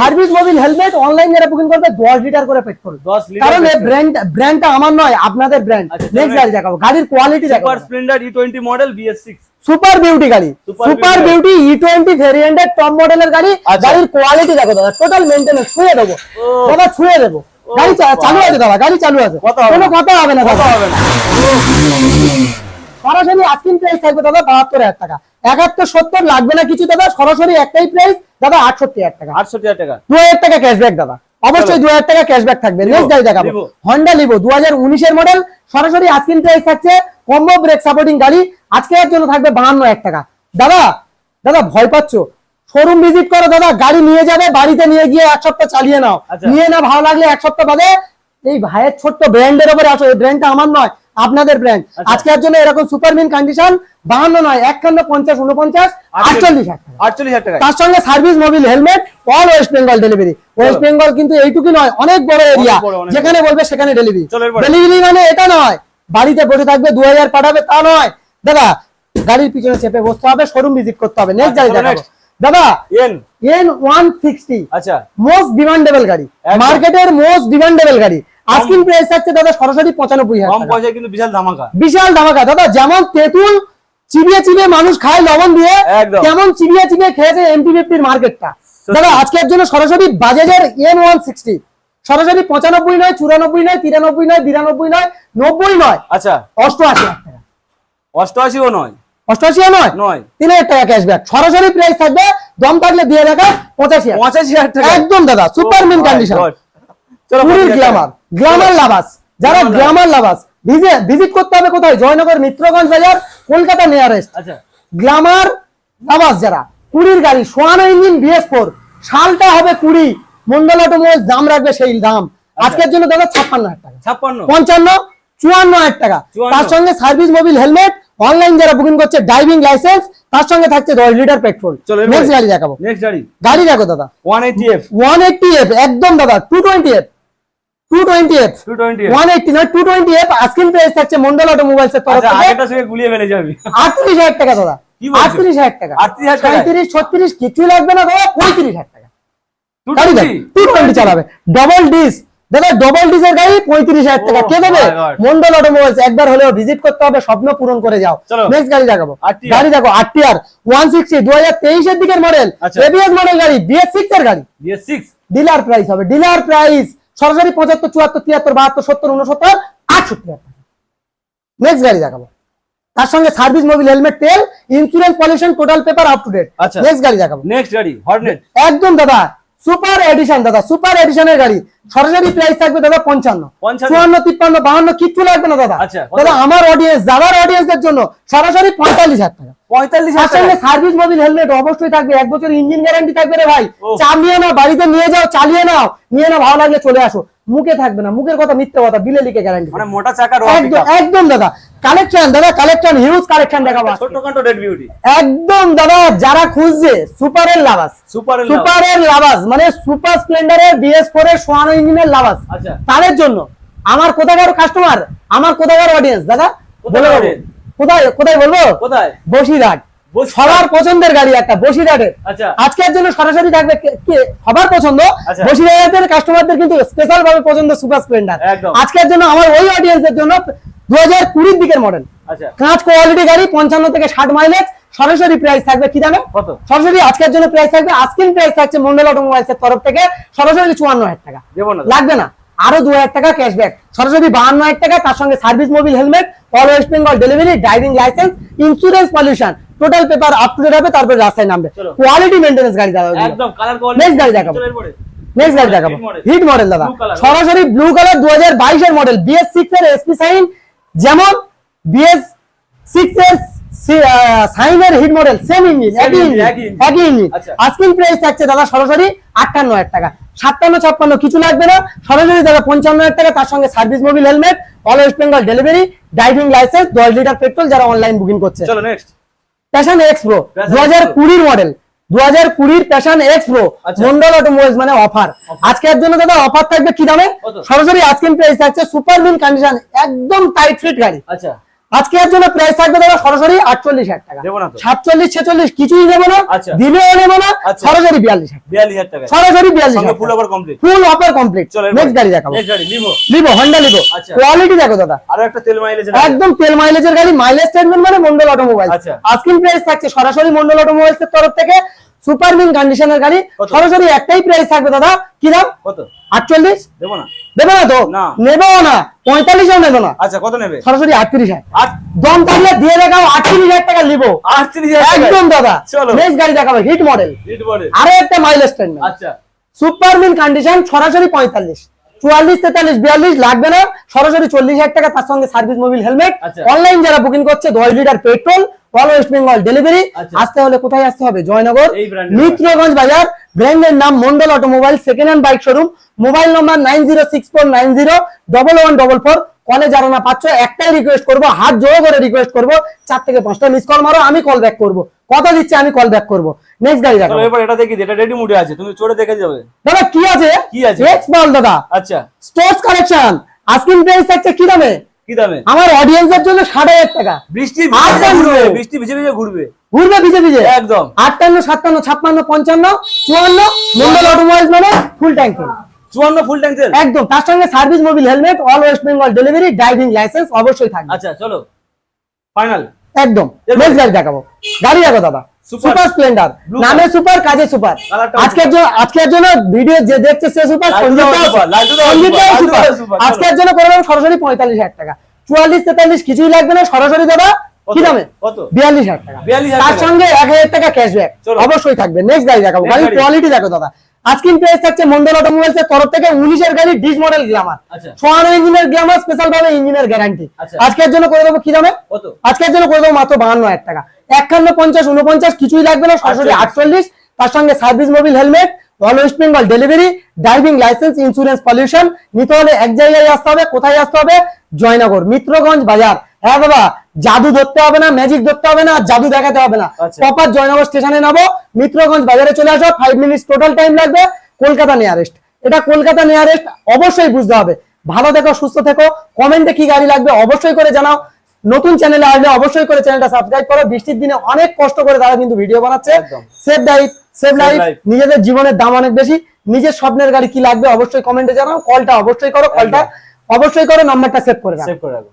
Speaker 1: service Mobil helmet online যারা বুকিং করবে দশ লিটার করে পেট্রোল
Speaker 2: দশ লিটার
Speaker 1: কারণ এই ব্র্যান্ড ব্র্যান্ডটা আমার নয় আপনাদের ব্র্যান্ড নেক্সট গাড়ি দেখাবো গাড়ির কোয়ালিটি দেখাবো।
Speaker 2: Splendor E twenty model BS six
Speaker 1: super beauty গাড়ি। সুপার বিউটি ই টোয়েন্টি ভেরিয়েন্টের টপ মডেলের গাড়ি।
Speaker 2: আচ্ছা।
Speaker 1: গাড়ির কোয়ালিটি দেখো দাদা টোটাল মেনটেনেন্স ছুঁয়ে দেবো। দাদা ছুঁয়ে দেবো। গাড়ি চালু আছে দাদা গাড়ি চালু আছে। কোনো কথা হবে না
Speaker 2: হবে
Speaker 1: সরাসরি আজকিন প্রাইস থাকবে দাদা বাহাত্তর হাজার টাকা। একাত্তর সত্তর লাগবে না কিছু দাদা সরাসরি একটাই প্রাইস দাদা আটষট্টি হাজার টাকা।
Speaker 2: আটষট্টি হাজার টাকা।
Speaker 1: দু হাজার টাকা ক্যাশব্যাক দাদা। অবশ্যই দু হাজার টাকা ক্যাশব্যাক থাকবে। নেক্সট গাড়ি দেখাবো। হন্ডা লিভো দু হাজার উনিশের মডেল সরাসরি আজকিন প্রাইস থাকছে। কম্বো ব্রেক সাপোর্টিং গাড়ি। আজকের জন্য থাকবে বাহান্ন এক টাকা। দাদা দাদা ভয় পাচ্ছ? শোরুম ভিজিট করো দাদা গাড়ি নিয়ে যাবে বাড়িতে নিয়ে গিয়ে এক সপ্তাহ চালিয়ে নাও।
Speaker 2: আচ্ছা।
Speaker 1: নিয়ে না ভালো লাগলে এক সপ্তাহ বাদে এই ভাইয়ের ছোট্ট ব্র্যান্ডের উপরে আসো। এই ব্র্যান্ডটা আমার নয় আপনাদের ব্র্যান্ড
Speaker 2: আচ্ছা।
Speaker 1: আজকের জন্য এরকম সুপারমিন কন্ডিশন বাহান্ন নয় একখান্ন পঞ্চাশ উনপঞ্চাশ আটচল্লিশ।
Speaker 2: আটচল্লিশ টাকা।
Speaker 1: তার সঙ্গে service Mobil helmet all West Bengal delivery West Bengal কিন্তু এইটুকু নয় অনেক বড় এরিয়া যেখানে বলবে সেখানে ডেলিভারি ডেলিভারি মানে এটা নয় বাড়িতে বসে থাকবে দু হাজার পাঠাবে তা নয়। দাদা গাড়ির পিছনে চেপে বসতে হবে শোরুম ভিজিট করতে হবে। নেক্সট
Speaker 2: আচ্ছা,
Speaker 1: গাড়ি দেখাবো। দাদা
Speaker 2: এন
Speaker 1: এন ওয়ান সিক্সটি
Speaker 2: আচ্ছা।
Speaker 1: মোস্ট ডিমান্ডেবল গাড়ি। মার্কেটের মোস্ট ডিমান্ডেবল গাড়ি। আস্কিং প্রাইস থাকছে দাদা সরাসরি পঁচানব্বই হাজার
Speaker 2: কম
Speaker 1: টাকা।
Speaker 2: পয়সায় কিন্তু বিশাল ধামাকা।
Speaker 1: বিশাল ধামাকা। দাদা যেমন তেঁতুল চিবিয়ে চিবিয়ে মানুষ খায় লবণ দিয়ে কেমন চিবিয়ে চিবিয়ে খেয়েছে এমপি ফিফটির মার্কেটটা। দাদা আজকের জন্য সরাসরি বাজাজের এন ওয়ান সিক্সটি সরাসরি পঁচানব্বই নয় চুরানব্বই নয় তিরানব্বই নয় বিরানব্বই নয় নব্বই নয়।
Speaker 2: আচ্ছা।
Speaker 1: অষ্টআশি হাজার টাকা।
Speaker 2: অষ্টআশিও নয়।
Speaker 1: অষ্টআশিও নয়?
Speaker 2: নয়।
Speaker 1: তিন হাজার টাকা ক্যাশব্যাক সরাসরি প্রাইস থাকবে দম থাকলে দিয়ে দেখা পঁচাশি
Speaker 2: পঁচাশি হাজার টাকা।
Speaker 1: একদম দাদা সুপার মিন কন্ডিশন পুরীর
Speaker 2: টাকা।
Speaker 1: গ্ল্যামার লাভাস যারা গ্ল্যামার লাভাস ভিজিট করতে হবে কোথায়? জয়নগর মিত্রগঞ্জ বাজার কলকাতা নিয়ারেস্ট
Speaker 2: আচ্ছা।
Speaker 1: গ্ল্যামার লাভাস যারা কুড়ির গাড়ি সোয়ানো ইঞ্জিন বিএস ফোর সালটা হবে কুড়ি মন্ডল অটোমোবাইল দাম রাখবে সেই দাম। আজকের জন্য দাদা ছাপ্পান্ন হাজার টাকা।
Speaker 2: ছাপ্পান্ন।
Speaker 1: পঞ্চান্ন চুয়ান্ন হাজার টাকা। তার সঙ্গে সার্ভিস মোবিল হেলমেট অনলাইন যারা বুকিং করছে ড্রাইভিং লাইসেন্স তার সঙ্গে থাকছে দশ লিটার পেট্রোল নেক্সট গাড়ি দেখাবো।
Speaker 2: নেক্সট গাড়ি।
Speaker 1: গাড়ি দেখো দাদা।
Speaker 2: One eighty F
Speaker 1: one eighty F একদম দাদা two twenty F two twenty F
Speaker 2: two twenty
Speaker 1: one eighty নয় two twenty F asking price থাকছে মন্ডল
Speaker 2: আচ্ছা সঙ্গে গুলিয়ে ফেলে যাবি
Speaker 1: টাকা দাদা।
Speaker 2: কি বলছো?
Speaker 1: আটত্রিশ হাজার টাকা।
Speaker 2: 38,000 টাকায়?
Speaker 1: সাঁত্রিশ ছত্রিশ কিছু লাগবে না দাদা পঁয়ত্রিশ হাজার টাকা। গাড়ি দেখ টু টোয়েন্টি চালাবে। ডবল ডিস দাদা ডবল ডিসের গাড়ি পঁয়ত্রিশ হাজার টাকা।
Speaker 2: Oh
Speaker 1: কে দেবে? মন্ডল অটোমোবাইলস একবার হলেও ভিজিট করতে হবে স্বপ্ন পূরণ করে যাও। নেক্সট গাড়ি দেখাবো। গাড়ি দেখো আরটিআর ওয়ান সিক্সটি দু হাজার তেইশের দিকের মডেল। এবিএস মডেল গাড়ি বিএস সিক্স এর গাড়ি। ডিলার প্রাইস হবে। ডিলার প্রাইস সরাসরি পঁচাত্তর চুয়াত্তর তিয়াত্তর বাহাত্তর সত্তর উনসত্তর আটষট্টি নেক্সট গাড়ি দেখাবো। তার সঙ্গে সার্ভিস মোবিল হেলমেট তেল insurance pollution total paper up to date. Next গাড়ি দেখাবো।
Speaker 2: নেক্সট গাড়ি হর্নেট
Speaker 1: একদম দাদা সুপার এডিশন দাদা সুপার এডিশনের গাড়ি। সরাসরি প্রাইস থাকবে দাদা পঞ্চান্ন? চুয়ান্ন তিপ্পান্ন বাহান্ন কিচ্ছু লাগবে না দাদা।
Speaker 2: আচ্ছা,
Speaker 1: দাদা আমার অডিয়েন্স যাবার অডিয়েন্সের জন্য সরাসরি পঁয়তাল্লিশ হাজার টাকা।
Speaker 2: পঁয়তাল্লিশ হাজার
Speaker 1: সার্ভিস মোবিল হেলমেট অবশ্যই থাকবে। এক বছর ইঞ্জিন গ্যারান্টি থাকবে রে ভাই। চালিয়ে নাও বাড়িতে নিয়ে যাও চালিয়ে নাও। নিয়ে নাও ভালো লাগলে চলে আসো। মুখে থাকবে না মুখের কথা মিথ্যে কথা বিলে লিখে গ্যারান্টি
Speaker 2: মানে মোটা চাকা
Speaker 1: একদম একদম দাদা। কালেকশন দাদা কালেকশন হিউজ কালেকশন দেখাবো ছোটখাটো
Speaker 2: ছোট রেড বিউটি
Speaker 1: একদম দাদা যারা খুঁজছে সুপারের লাভাস।
Speaker 2: সুপার
Speaker 1: সুপারের লাভাস মানে সুপার স্প্লেন্ডারের বিএস ফোর এর সোয়ানো ইঞ্জিনের লাভাস।
Speaker 2: আচ্ছা।
Speaker 1: তাদের জন্য আমার কোথাকার কাস্টমার আমার কোথাকার অডিয়েন্স দাদা? বলে কোথায় কোথায় বলব?
Speaker 2: কোথায়?
Speaker 1: বসিরহাট। সবার পছন্দের গাড়ি একটা বসিরহাটের।
Speaker 2: আচ্ছা।
Speaker 1: আজকের জন্য সরাসরি থাকবে সবার পছন্দ।
Speaker 2: আচ্ছা।
Speaker 1: বসিরহাটের কাস্টমারদের কিন্তু স্পেশাল ভাবে পছন্দ সুপার স্প্লেন্ডার আজকের জন্য আমার ওই অডিয়েন্সের জন্য দু হাজার কুড়ির দিকের মডেল
Speaker 2: আচ্ছা।
Speaker 1: কাঁচ কোয়ালিটি গাড়ি পঞ্চান্ন থেকে ষাট মাইলেজ সরাসরি প্রাইস থাকবে কি জানো
Speaker 2: কত?
Speaker 1: সরাসরি আজকের জন্য প্রাইস থাকবে আজকের প্রাইস থাকছে মন্ডল অটোমোবাইলস এর তরফ থেকে সরাসরি চুয়ান্ন হাজার টাকা। লাগবে না। আরও দু হাজার টাকা ক্যাশব্যাক সরাসরি বাহান্ন হাজার টাকা তার সঙ্গে service Mobil helmet all West Bengal delivery driving licence insurance pollution total paper up to date হবে তারপরে রাস্তায় নামবে। কোয়ালিটি মেনটেন্স গাড়ি দাদা
Speaker 2: একদম কালার
Speaker 1: Next গাড়ি দেখাবো। নেক্সট গাড়ি দেখাবো। হিট মডেল দাদা। সরাসরি ব্লু কালার দু হাজার বাইশের মডেল বিএস সিক্স এর এসপি সাইন যেমন বিএস সিক্স এর সাইনের হিট মডেল সেম ইঞ্জিন একই ইঞ্জিন
Speaker 2: একই
Speaker 1: ইঞ্জিন
Speaker 2: আচ্ছা।
Speaker 1: প্রাইস থাকছে দাদা সরাসরি আটান্ন হাজার টাকা। সাতান্ন ছাপ্পান্ন কিছু লাগবে না। সরাসরি দাদা পঞ্চান্ন হাজার টাকা। তার সঙ্গে service Mobil helmet all West Bengal delivery driving licence দশ লিটার পেট্রোল যারা অনলাইন বুকিং করছে।
Speaker 2: চলো নেক্সট
Speaker 1: প্যাশন এক্স প্রো দু হাজার কুড়ির মডেল দু হাজার কুড়ির Passion X Pro. Mondal automobiles মানে অফার আজকের জন্য দাদা অফার থাকবে কি দামে? সরাসরি আজকের প্রাইস থাকছে সুপার মিন কন্ডিশন একদম টাইট ফিট গাড়ি।
Speaker 2: আচ্ছা।
Speaker 1: আজকের জন্য প্রাইস থাকবে দাদা সরাসরি আটচল্লিশ হাজার টাকা।
Speaker 2: দেবো।
Speaker 1: সাতচল্লিশ ছেচল্লিশ কিছুই নেব না
Speaker 2: আচ্ছা।
Speaker 1: দিলেও নেব না
Speaker 2: আচ্ছা।
Speaker 1: সরাসরি বিয়াল্লিশ হাজার
Speaker 2: হাজার টাকা।
Speaker 1: সরাসরি বিয়াল্লিশ
Speaker 2: সঙ্গে full over complete
Speaker 1: full offer complete
Speaker 2: চলো
Speaker 1: নেক্সট গাড়ি দেখাবো।
Speaker 2: লিভো
Speaker 1: লিবো হন্ডা লিবো
Speaker 2: আচ্ছা।
Speaker 1: কোয়ালিটি দেখো দাদা।
Speaker 2: আরও একটা তেল মাইলেজ
Speaker 1: একদম তেল মাইলেজের গাড়ি মাইলেজ স্টেটমেন্ট মানে মন্ডল অটোমোবাইল। আজকিং প্রাইস থাকছে সরাসরি মন্ডল অটোমোবাইলস এর তরফ থেকে সুপার মিন কন্ডিশনের গাড়ি? সরাসরি একটাই প্রাইস থাকবে দাদা। কি দাম?
Speaker 2: কত?
Speaker 1: আটচল্লিশ?
Speaker 2: দেবো না।
Speaker 1: দেবে না তো?
Speaker 2: না।
Speaker 1: নেবেও না। পঁয়তাল্লিশও নেবে না।
Speaker 2: আচ্ছা কত নেবে?
Speaker 1: সরাসরি আটত্রিশ হাজার। দম থাকলে দিয়ে দেখাও আটত্রিশ হাজার টাকা নিবো।
Speaker 2: আটত্রিশ
Speaker 1: একদম দাদা। নেক্সট গাড়ি দেখাবো হিট মডেল
Speaker 2: হিট বলে
Speaker 1: আরও একটা মাইলেজ
Speaker 2: আচ্ছা।
Speaker 1: সুপার মিন কন্ডিশন সরাসরি পঁয়তাল্লিশ। চুয়াল্লিশ তেতাল্লিশ বিয়াল্লিশ লাগবে না। সরাসরি চল্লিশ হাজার টাকা তার সঙ্গে সার্ভিস মোবিল হেলমেট। অনলাইন যারা বুকিং করছে দশ litre petrol all West Bengal delivery. আসতে হলে কোথায় আসতে হবে? জয়নগর মিত্রগঞ্জ বাজার। ব্র্যান্ডের নাম Mondal automobile second hand bike showroom mobile number nine zero six four nine zero double one double four কলে যারা না পাচ্ছ একটাই রিকোয়েস্ট করব হাত জোড়ো করে রিকোয়েস্ট করব। চার থেকে পাঁচটা মিস কল মারো আমি কল ব্যাক করব। কথা দিচ্ছে আমি কল ব্যাক করব। নেক্সট গাড়ি দেখো।
Speaker 2: এবার এটা দেখি এটা রেডি মুডে আছে তুমি চড়ে দেখে যাবে।
Speaker 1: দাদা কি আছে?
Speaker 2: কি আছে?
Speaker 1: এক্স বল দাদা।
Speaker 2: আচ্ছা।
Speaker 1: স্পোর্টস কালেকশন আজকিং প্রাইস থাকছে কি দামে?
Speaker 2: কি দামে?
Speaker 1: আমার অডিয়েন্সের জন্য ষাট হাজার টাকা।
Speaker 2: বৃষ্টি বৃষ্টি ভিজে ভিজে ঘুরবে।
Speaker 1: ঘুরবে ভিজে ভিজে?
Speaker 2: একদম।
Speaker 1: আটান্ন সাতান্ন ছাপ্পান্ন পঞ্চান্ন চুয়ান্ন মন্ডল অটোমোবাইলস মানে ফুল ট্যাঙ্ক
Speaker 2: চুয়ান্ন ফুল ট্যাঙ্ক
Speaker 1: একদম। তার সঙ্গে service Mobil helmet all West Bengal delivery driving licence অবশ্যই থাকবে।
Speaker 2: আচ্ছা চলো। ফাইনাল
Speaker 1: একদম।
Speaker 2: এরপর?
Speaker 1: নেক্সট গাড়ি দেখাবো। গাড়ি দেখো দাদা. সুপার স্প্লেন্ডার নামে সুপার কাজে সুপার আজকের জন্য আজকের জন্য ভিডিও যে দেখছে সে সুপার। আজকের জন্য করে দেবো সরাসরি পঁয়তাল্লিশ হাজার টাকা। চুয়াল্লিশ তেতাল্লিশ কিছুই লাগবে না সরাসরি দাদা কি দামে? বিয়াল্লিশ হাজার টাকা। তার সঙ্গে এক হাজার টাকা ক্যাশব্যাক। অবশ্যই থাকবে। নেক্সট গাড়ি দেখাবো। গাড়ির কোয়ালিটি দেখো দাদা। আজকিং প্রাইস থাকছে মন্ডল অটোমোবাইলস এর তরফ থেকে উনিশের গাড়ি ডিস মডেল গ্লামার। সোয়ানো ইঞ্জিনের গ্লামার স্পেশাল ভাবে ইঞ্জিনের গ্যারান্টি
Speaker 2: আচ্ছা।
Speaker 1: আজকের জন্য করে দেবো কি দামে? আজকের জন্য করে দেবো মাত্র বাহান্ন হাজার টাকা। একান্ন পঞ্চাশ উনপঞ্চাশ কিছুই লাগবে না সরাসরি আটচল্লিশ। তার সঙ্গে service Mobil helmet all West Bengal delivery driving licence insurance pollution নিতে হলে এক জায়গায় আসতে হবে কোথায় আসতে হবে? জয়নগর মিত্রগঞ্জ বাজার। হ্যাঁ বাবা জাদু ধরতে হবে না ম্যাজিক ধরতে হবে না আর জাদু দেখাতে হবে না।
Speaker 2: আচ্ছা।
Speaker 1: প্রপার জয়নগর স্টেশনে নামো মিত্রগঞ্জ বাজারে চলে আসো ফাইভ মিনিটস টোটাল টাইম লাগবে কলকাতা নিয়ারেস্ট এটা কলকাতা নিয়ারেস্ট অবশ্যই বুঝতে হবে। ভালো থেকো সুস্থ থেকো কমেন্টে কি গাড়ি লাগবে অবশ্যই করে জানাও। নতুন চ্যানেলে আসলে অবশ্যই করে চ্যানেলটা সাবস্ক্রাইব করো। বৃষ্টির দিনে অনেক কষ্ট করে তারা কিন্তু ভিডিও বানাচ্ছে। সেভ লাইফ সেভ লাইফ নিজেদের জীবনের দাম অনেক বেশি। নিজের স্বপ্নের গাড়ি কি লাগবে অবশ্যই কমেন্টে জানাও। কলটা অবশ্যই করো কলটা অবশ্যই করো নাম্বারটা সেভ করে
Speaker 2: সেভ করে রাখো।